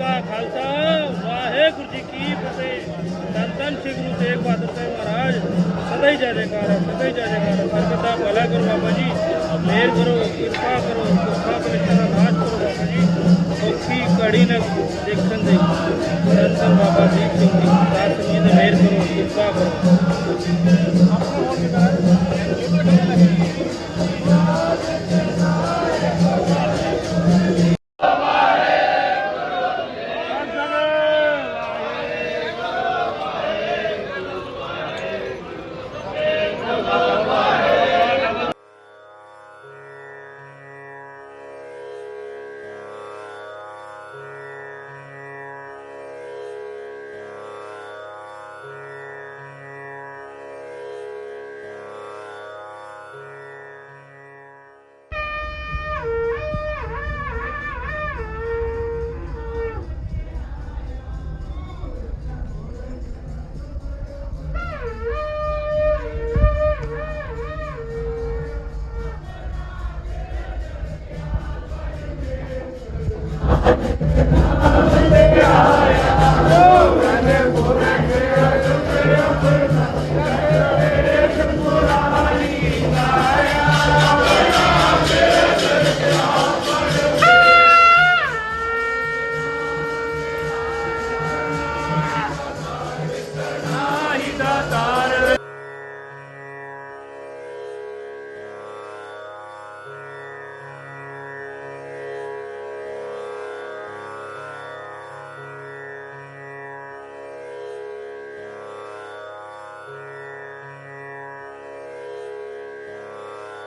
ਕਾ ਖਾਲਸਾ, ਵਾਹਿਗੁਰੂ ਜੀ ਕੀ ਫਤਿਹ। ਧੰਨ ਸ੍ਰੀ ਗੁਰੂ ਤੇਗ ਬਹਾਦਰ ਸਾਹਿਬ ਮਹਾਰਾਜ, ਸਦਾ ਹੀ ਜੈ ਜੈਕਾਰ ਸਦਾ ਹੀ ਜੈ ਜੈਕਾਰ ਹੈ। ਭਲਾ ਕਰੋ ਬਾਬਾ ਜੀ ਮਿਹਰ ਕਰੋ, ਕਿਰਪਾ ਕਰੋ ਦੁੱਖਾਂ ਕਲੇਸ਼ਾਂ ਦਾ ਨਾਸ਼ ਕਰੋ ਬਾਬਾ ਜੀ। ਔਖੀ ਘੜੀ ਨਾ ਦੇਖਣ ਦੇ। ਧੰਨ ਬਾਬਾ ਦੀਪ ਸਿੰਘ ਜੀ ਸਾਥ ਸਮੇਤ ਮਿਹਰ ਕਰੋ, ਕਿਰਪਾ ਕਰੋ।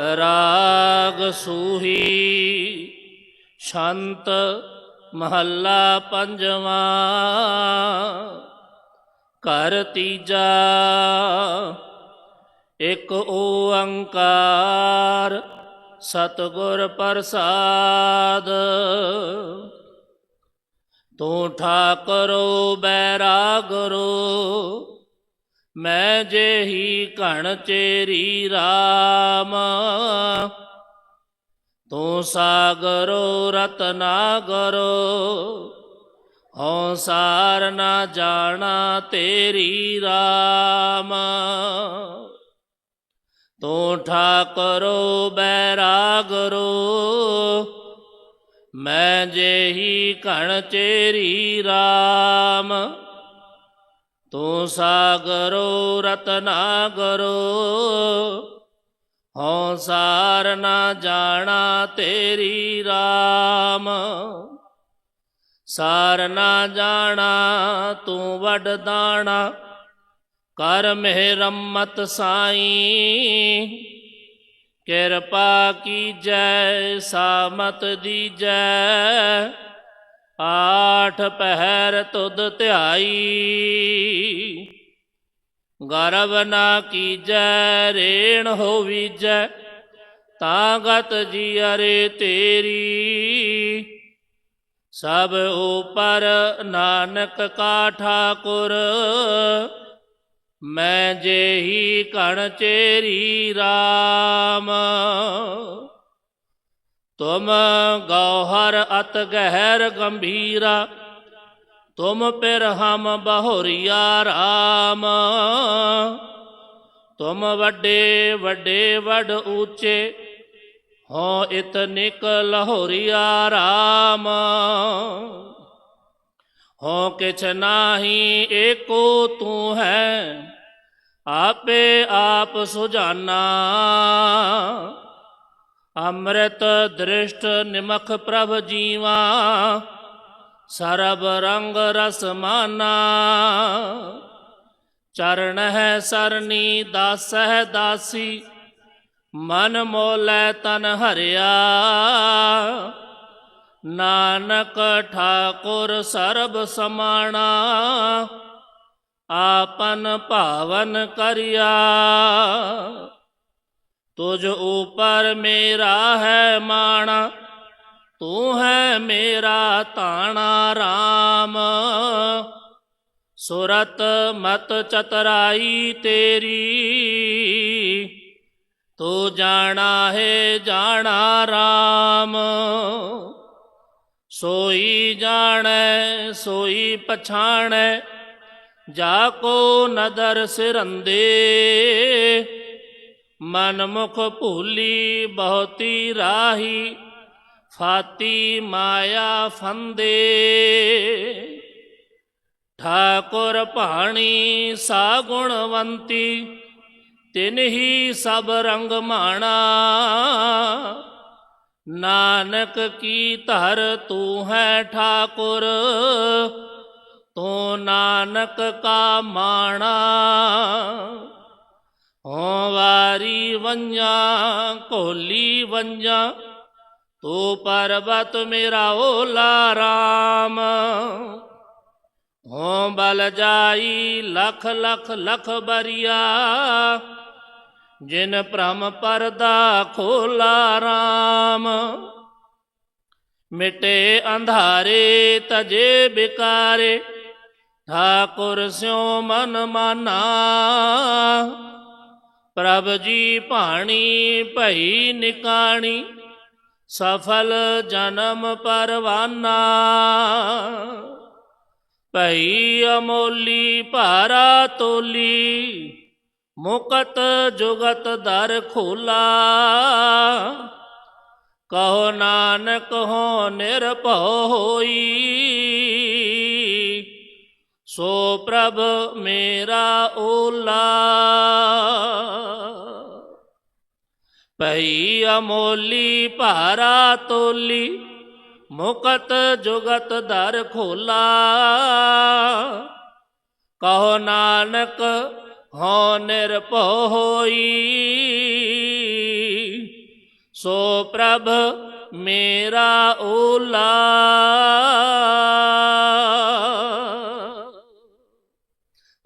ਰਾਗ ਸੂਹੀ ਸ਼ਾਂਤ ਮਹੱਲਾ ਪੰਜਵਾਂ ਘਰ ਤੀਜਾ ਇੱਕ ਓੰਕਾਰ ਸਤਿਗੁਰ ਪ੍ਰਸਾਦ। ਤੂੰ ਠਾਕਰੋ ਬੈਰਾਗਰੋ ਮੈਂ ਜਿਹੀ ਘਣ ਚੇਰੀ RAM ਤੂੰ ਸਾਗਰੋ ਰਤਨਾਗਰੋ ਹਉ ਸਾਰ ਨਾ ਜਾਣਾ ਤੇਰੀ RAM ਤੂੰ ਠਾਕਰੋ ਬੈਰਾਗਰੋ, ਮੈਂ ਜਿਹੀ ਘਣ ਚੇਰੀ RAM ਤੂੰ ਸਾਗਰੋ, ਰਤਨਾਗਰੋ ਹਉ ਸਾਰ ਨਾ ਜਾਣਾ ਤੇਰੀ RAM ਸਾਰ ਨਾ ਜਾਣਾ, ਤੂੰ ਵੱਡ ਦਾਣਾ, ਕਰ ਮਿਹਰਮਤ ਸਾਈ। ਕਿਰਪਾ ਕੀਜੈ, ਸਾਮਤ ਦੀਜੈ ਆਠ ਪਹਿਰ ਤੁਧ ਧਿਆਈ। ਗਰਵ ਨਾ ਕੀਜੈ, ਰੇਣ ਹੋਵੀਜੈ ਤਾਂ ਗਤ ਜੀ ਅਰੇ ਤੇਰੀ। ਸਭ ਉਪਰ ਨਾਨਕ ਕਾ ਠਾਕੁਰ, ਮੈਂ ਜੇਹੀ ਕਣ ਚੇਰੀ RAM ਤੁਮ ਗੌਹਰ ਅਤ ਗਹਿਰ ਗੰਭੀਰਾ, ਤੁਮ ਪਿਰ ਹਮ ਬਹੁਰੀਆ ਰਾਮ। ਤੁਮ ਵੱਡੇ ਵੱਡੇ ਵੱਡ ਉੱਚੇ ਹੋ ਇਤਨਿਕ ਲਹੋਰੀਆ ਰਾਮ। ਹੋ ਕਿਛ ਨਾਹੀ ਏਕੋ ਤੂੰ ਹੈ, ਆਪੇ ਆਪ ਸੁਜਾਨਾ। ਅੰਮ੍ਰਿਤ ਦ੍ਰਿਸ਼ਟ ਨਿਮਖ ਪ੍ਰਭ ਜੀਵਾ, ਸਰਬ ਰੰਗ ਰਸ ਮਾਨਾ। ਚਰਨ ਹੈ ਸਰਨੀ ਦਾਸ ਹੈ ਦਾਸੀ, ਮਨ ਮੋਲੇ ਤਨ ਹਰਿਆ। ਨਾਨਕ ਠਾਕੁਰ ਸਰਬ ਸਮਾਣਾ, ਆਪਨ ਭਾਵਨ ਕਰਿਆ। ਤੁਝ ਉਪਰ ਮੇਰਾ ਹੈ ਮਾਣਾ, ਤੂੰ ਹੈ ਮੇਰਾ ਤਾਣਾ RAM ਸੁਰਤ ਮਤ ਚਤਰਾਈ ਤੇਰੀ, ਤੂੰ ਜਾਣਾ ਹੈ ਜਾਣਾ RAM ਸੋਈ ਜਾਣੈ, ਸੋਈ ਪਛਾਣੈ, ਜਾ ਕੋ ਨਦਰ ਸਿਰੰਦੇ। ਮਨ ਮੁਖ ਭੂਲੀ ਬਹੁਤੀ ਰਾਹੀ, ਫਾਤੀ ਮਾਇਆ ਫੰਦੇ। ਠਾਕੁਰ ਭਾਣੀ ਸਾ ਗੁਣਵੰਤੀ ਤਿਨ ਹੀ ਸਭ ਰੰਗ ਮਾਣਾ। ਨਾਨਕ ਕੀ ਧਰ ਤੂੰ ਹੈ ਠਾਕੁਰ, ਤੂੰ ਨਾਨਕ ਕਾ ਮਾਣਾ। ਹੋ ਵਾਰੀ ਵੰਜਾ ਕੋਲੀ ਵੰਜਾ ਤੂੰ ਪਰਬਤ ਮੇਰਾ ਓਲਾ ਰਾਮ। ਹੋ ਬਲ ਜਾਈ ਲਖ ਲਖ ਲਖ ਬਰੀਆ, ਜਿਨ ਭ੍ਰਮ ਪਰਦਾ ਖੋਲਾ RAM ਮਿਟੇ ਅੰਧਾਰੇ ਤਜੇ ਬਿਕਾਰੇ, ਠਾਕੁਰ ਸਿਉ ਮਨ ਮਾਨਾ। ਪ੍ਰਭ ਜੀ ਭਾਣੀ, ਭਈ ਨਿਕਾਣੀ, ਸਫਲ ਜਨਮ ਪਰਵਾਨਾ। ਭਈ ਅਮੋਲੀ ਭਾਰਾ ਤੋਲੀ, ਮੁਕਤ ਜੁਗਤ ਦਰ ਖੋਲਾ। ਕਹੋ ਨਾਨਕ ਹੋ ਨਿਰਭਉ ਹੋਈ ਸੋ ਪ੍ਰਭ ਮੇਰਾ ਓਲਾ। ਪਈ ਅਮੋਲੀ ਭਾਰਾ ਤੋਲੀ, ਮੁਕਤ ਜੁਗਤ ਦਰ ਖੋਲਾ। ਕਹੋ ਨਾਨਕ ਹੋ ਨਿਰਭਉ ਹੋਈ ਸੋ ਪ੍ਰਭ ਮੇਰਾ ਓਲਾ।